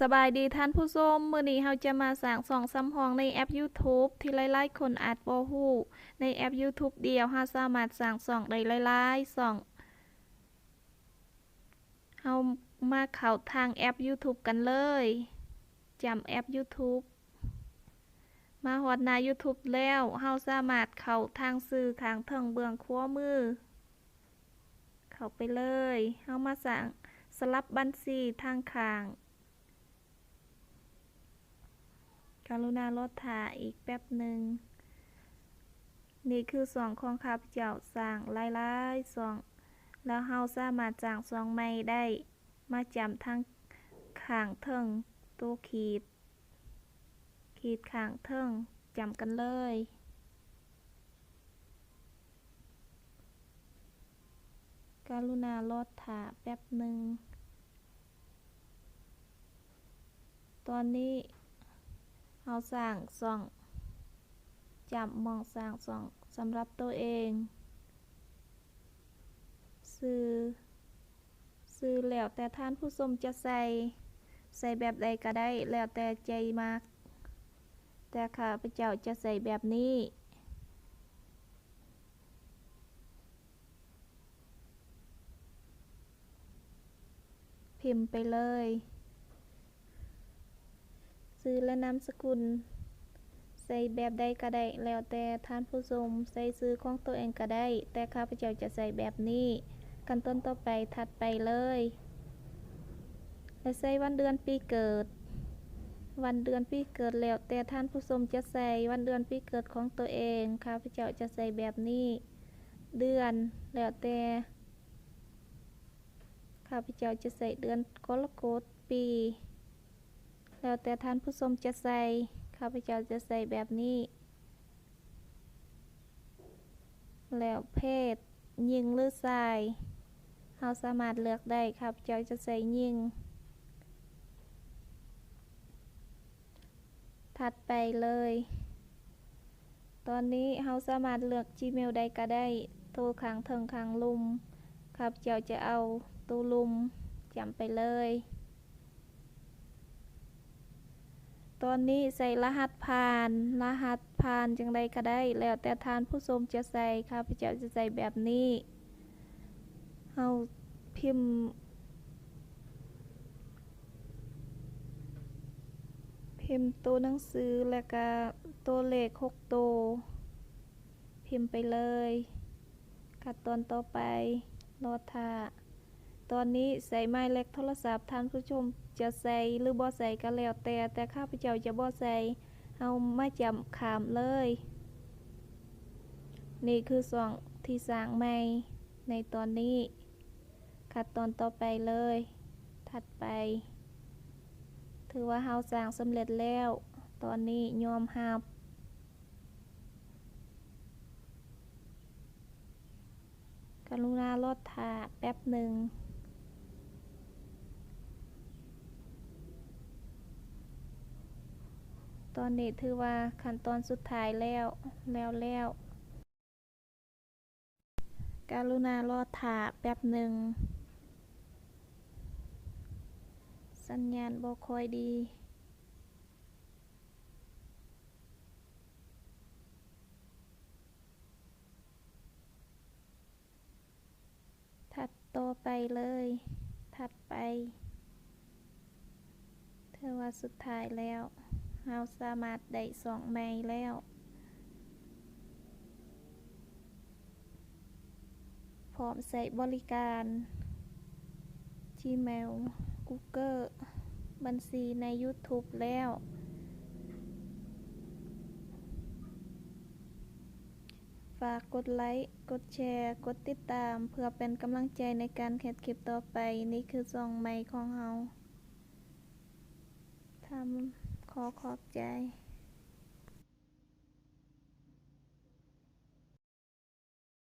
สบายดีท่านผู้ชมมื้อนี้เราจะมาสร้างสองซ้ำห้องในแอป YouTube ที่หลายๆคนอาจบ่ฮู้ในแอป YouTube เดียวเราสามารถสร้างสองได้หลายๆสองเฮามาเข้าทางแอป YouTube กันเลยจำแอป YouTube มาฮอดหน้า YouTube แล้วเฮาสามารถเข้าทางสื่อข้างเทิงเบื้องขวามือ เข้าไปเลยเฮามาสร้างสลับบัญชีทางข้าง กรุณารถถ่าอีกแป๊บหนึ่ง นี่คือสองของข้าพเจ้าสร้างหลายๆสอง แล้วเฮาสามารถจ้างสองใหม่ได้ มาจำทั้งข้างเทิงตัวขีด ขีดข้างเทิงจำกันเลยกรุณารถถ่าแป๊บหนึ่ง ตอนนี้ เฮาสร้างซ่องจับมองสร้างซ่องสำหรับตัวเอง ซื้อ ซื้อแล้วแต่ท่านผู้ชมจะใส่ ใส่แบบใดก็ได้ แล้วแต่ใจมาก แต่ข้าพเจ้าจะใส่แบบนี้พิมพ์ไปเลย ซื้อและนามสกุล ใส่แบบใดก็ได้แล้วแต่ท่านผู้ชมใส่ซื้อของตัวเองก็ได้ แต่ข้าพเจ้าจะใส่แบบนี้ขั้นต้นต่อไปถัดไปเลย และใส่วันเดือนปีเกิด วันเดือนปีเกิดแล้วแต่ท่านผู้ชมจะใส่วันเดือนปีเกิดของตัวเองข้าพเจ้าจะใส่แบบนี้ เดือนแล้วแต่ข้าพเจ้าจะใส่เดือนกรกฎปี แล้วแต่ท่านผู้ชมจะใส่ข้าพเจ้าจะใส่แบบนี้ แล้วเพศหญิงหรือชายเราสามารถเลือกได้ข้าพเจ้าจะใส่หญิง ถัดไปเลย ตอนนี้เราสามารถเลือก Gmail ใดก็ได้โทรค้างเทิงค้างลุมข้าพเจ้าจะเอาตัวลุมจำไปเลย ตอนนี้ใส่รหัสผ่าน รหัสผ่านจังใดก็ได้ แล้วแต่ทานผู้ชมจะใส่ข้าพเจ้าจะใส่แบบนี้เฮาพิมพ์พิมพ์ตัวหนังสือแล้วก็ตัวเลข6ตัวพิมพ์ไปเลย ขั้นตอนต่อไปรอท่า ตอนนี้ใส่หมายเลขโทรศัพท์ท่านผู้ชมจะใส่หรือบ่ใส่ก็แล้วแต่แต่ข้าพเจ้าจะบ่ใส่เอามาจำขามเลย นี่คือส่องที่สร้างใหม่ในตอนนี้ขั้นตอนต่อไปเลย ถัดไป ถือว่าเฮาสร้างสำเร็จแล้ว ตอนนี้ยอมรับกรุณารอดท่าแป๊บหนึ่ง ตอนนี้ถือว่าขั้นตอนสุดท้ายแล้วแล้วแล้วการุณารอดท่าแป๊บหนึ่ง สัญญาณบ่ค่อยดีถัดต่อไปเลย ถัดไปถือว่าสุดท้ายแล้ว เราสามารถได้สองไม้แล้ว พร้อมใช้บริการ Gmail Google บัญชีใน YouTube แล้ว ฝากกดไลค์ กดแชร์ กดติดตาม เพื่อเป็นกำลังใจในการเฮ็ดคลิปต่อไป นี่คือช่องใหม่ของเรา ทำขอขอบใจ